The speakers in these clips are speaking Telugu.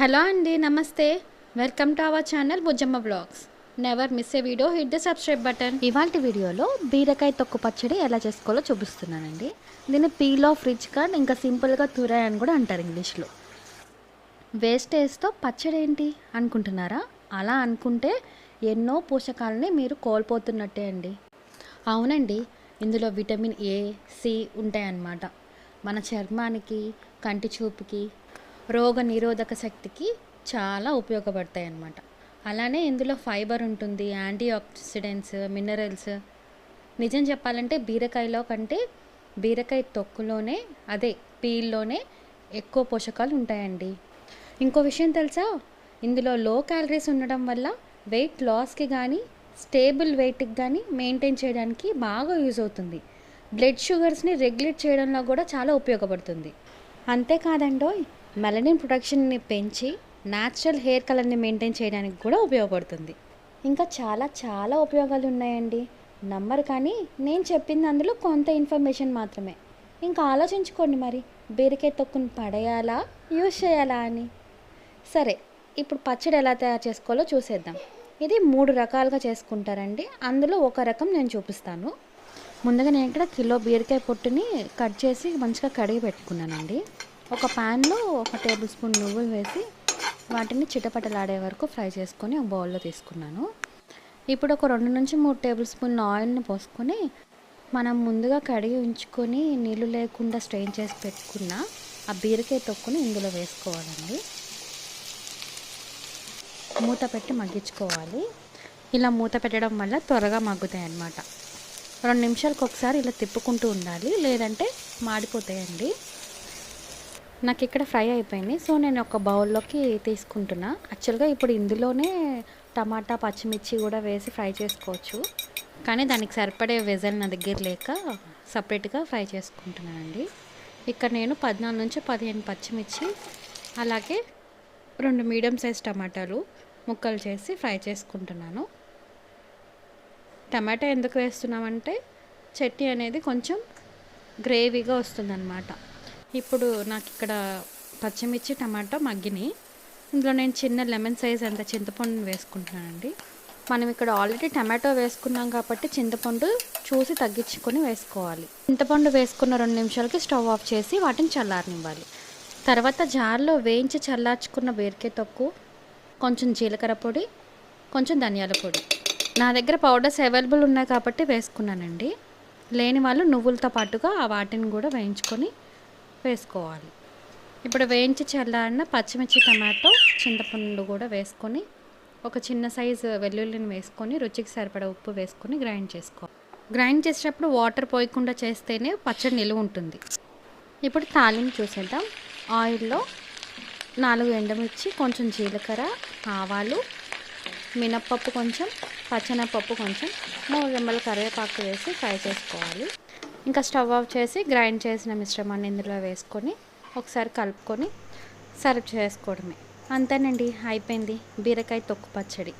హలో అండి నమస్తే. Welcome to our channel Bujjamma blogs. Never miss a video hit the subscribe button ఇవాళ వీడియోలో బీరకాయ తొక్కు పచ్చడి ఎలా చేసుకోవాలో చూపిస్తున్నానండి. దీన్ని పీల్ ఆఫ్ రిచ్ కార్డ్ ఇంకా సింపుల్గా తురాయ్ అని కూడా అంటారు ఇంగ్లీష్లో. వేస్టేజ్తో పచ్చడి ఏంటి అనుకుంటున్నారా? అలా అనుకుంటే ఎన్నో పోషకాలని మీరు కోల్పోతున్నట్టే అండి. అవునండి ఇందులో విటమిన్ ఏ సి ఉంటాయన్నమాట. మన చర్మానికి కంటి చూపుకి రోగ నిరోధక శక్తికి చాలా ఉపయోగపడతాయి అన్నమాట అలానే ఇందులో ఫైబర్ ఉంటుంది యాంటీ ఆక్సిడెంట్స్ మినరల్స్. నిజం చెప్పాలంటే బీరకాయలో కంటే బీరకాయ తొక్కులోనే అదే పీల్లోనే ఎక్కువ పోషకాలు ఉంటాయండి. ఇంకో విషయం తెలుసా? ఇందులో లో క్యాలరీస్ ఉండడం వల్ల వెయిట్ లాస్కి కానీ స్టేబుల్ వెయిట్కి కానీ మెయింటైన్ చేయడానికి బాగా యూజ్ అవుతుంది. బ్లడ్ షుగర్స్ని రెగ్యులేట్ చేయడంలో కూడా చాలా ఉపయోగపడుతుంది. అంతేకాదండో మెలనిన్ ప్రొడక్షన్ని పెంచి న్యాచురల్ హెయిర్ కలర్ని మెయింటైన్ చేయడానికి కూడా ఉపయోగపడుతుంది. ఇంకా చాలా చాలా ఉపయోగాలు ఉన్నాయండి. నమ్మరు కానీ నేను చెప్పింది అందులో కొంత ఇన్ఫర్మేషన్ మాత్రమే. ఇంకా ఆలోచించుకోండి మరి బీరకాయ తొక్కుని పడేయాలా యూజ్ చేయాలా అని? సరే ఇప్పుడు పచ్చడి ఎలా తయారు చేసుకోవాలో చూసేద్దాం. ఇది మూడు రకాలుగా చేసుకుంటారండి. అందులో ఒక రకం నేను చూపిస్తాను. ముందుగా నేను ఇక్కడ కిలో బీరకాయ పొట్టుని కట్ చేసి మంచిగా కడిగి పెట్టుకున్నానండి. ఒక ప్యాన్లో ఒక టేబుల్ స్పూన్ నువ్వులు వేసి వాటిని చిటపటలాడే వరకు ఫ్రై చేసుకొని ఒక బౌల్లో తీసుకున్నాను. ఇప్పుడు ఒక రెండు నుంచి మూడు టేబుల్ స్పూన్ ఆయిల్ని పోసుకొని మనం ముందుగా కడిగి ఉంచుకొని నీళ్ళు లేకుండా స్ట్రెయిన్ చేసి పెట్టుకున్న ఆ బీరకాయ తొక్కుని ఇందులో వేసుకోవాలండి. మూత పెట్టి మగ్గించుకోవాలి. ఇలా మూత పెట్టడం వల్ల త్వరగా మగ్గుతాయి అన్నమాట రెండు నిమిషాలకు ఒకసారి ఇలా తిప్పుకుంటూ ఉండాలి. లేదంటే మాడిపోతాయండి. నాకు ఇక్కడ ఫ్రై అయిపోయింది. సో నేను ఒక బౌల్లోకి తీసుకుంటున్నా. యాక్చువల్గా ఇప్పుడు ఇందులోనే టమాటా పచ్చిమిర్చి కూడా వేసి ఫ్రై చేసుకోవచ్చు. కానీ దానికి సరిపడే వెజల్ నా దగ్గర లేక సపరేట్గా ఫ్రై చేసుకుంటున్నానండి ఇక్కడ నేను పద్నాలుగు నుంచి పదిహేను పచ్చిమిర్చి అలాగే రెండు మీడియం సైజ్ టమాటాలు ముక్కలు చేసి ఫ్రై చేసుకుంటున్నాను. టమాటా ఎందుకు వేస్తున్నామంటే చట్నీ అనేది కొంచెం గ్రేవీగా వస్తుందన్నమాట. ఇప్పుడు నాకు ఇక్కడ పచ్చిమిర్చి టమాటో మగ్గినాయి ఇందులో నేను చిన్న లెమన్ సైజ్ అంత చింతపండుని వేసుకుంటున్నానండి. మనం ఇక్కడ ఆల్రెడీ టమాటో వేసుకున్నాం కాబట్టి చింతపండు చూసి తగ్గించుకొని వేసుకోవాలి. చింతపండు వేసుకున్న రెండు నిమిషాలకి స్టవ్ ఆఫ్ చేసి వాటిని చల్లారనివ్వాలి. తర్వాత జార్లో వేయించి చల్లార్చుకున్న బీరకాయ తొక్కు కొంచెం జీలకర్ర పొడి కొంచెం ధనియాల పొడి. నా దగ్గర పౌడర్స్ అవైలబుల్ ఉన్నాయి కాబట్టి వేసుకున్నానండి. లేని వాళ్ళు నువ్వులతో పాటుగా ఆ వాటిని కూడా వేయించుకొని వేసుకోవాలి. ఇప్పుడు వేయించి చల్లారిన పచ్చిమిర్చి టమాటో చింతపండు కూడా వేసుకొని ఒక చిన్న సైజు వెల్లుల్లిని వేసుకొని రుచికి సరిపడా ఉప్పు వేసుకొని గ్రైండ్ చేసుకోవాలి. గ్రైండ్ చేసేటప్పుడు వాటర్ పోయకుండా చేస్తేనే పచ్చడి నిలువ ఉంటుంది. ఇప్పుడు తాలింపు చూసేద్దాం. ఆయిల్లో నాలుగు ఎండమిర్చి కొంచెం జీలకర్ర ఆవాలు మినప్పప్పు కొంచెం పచ్చనపప్పు కొంచెం మూడు రెమ్మల కరివేపాకు వేసి ఫ్రై చేసుకోవాలి. ఇంకా స్టవ్ ఆఫ్ చేసి గ్రైండ్ చేసిన మిశ్రమాన్ని ఇందులో వేసుకొని ఒకసారి కలుపుకొని సర్వ్ చేసుకోవడమే. అంతేనండి అయిపోయింది. బీరకాయ తొక్కు పచ్చడి.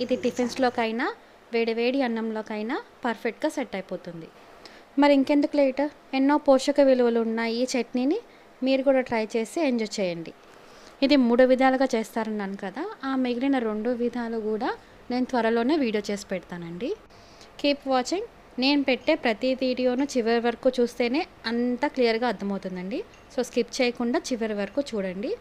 ఇది టిఫిన్స్లోకైనా వేడివేడి అన్నంలోకైనా పర్ఫెక్ట్గా సెట్ అయిపోతుంది. మరి ఇంకెందుకు లేట్? ఎన్నో పోషక విలువలు ఉన్న ఈ చట్నీని. మీరు కూడా ట్రై చేసి ఎంజాయ్ చేయండి. ఇది మూడు విధాలుగా చేస్తారన్నాను కదా ఆ మిగిలిన రెండు విధాలు కూడా నేను త్వరలోనే వీడియో చేసి పెడతానండి. Keep watching. నేను పెట్టే ప్రతి వీడియోను చివరి వరకు చూస్తేనే అంతా క్లియర్గా అర్థమవుతుందండి. సో స్కిప్ చేయకుండా చివరి వరకు చూడండి.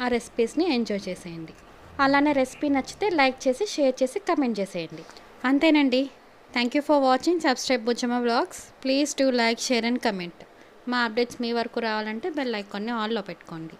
ఆ రెసిపీస్ని ఎంజాయ్ చేసేయండి. అలానే రెసిపీ నచ్చితే లైక్ చేసి షేర్ చేసి కమెంట్ చేసేయండి. అంతేనండి. Thank you for watching subscribe Bujjamma blogs. Please do like share and comment. మా అప్డేట్స్ మీ వరకు రావాలంటే బెల్ ఐకాన్ని ఆల్లో పెట్టుకోండి.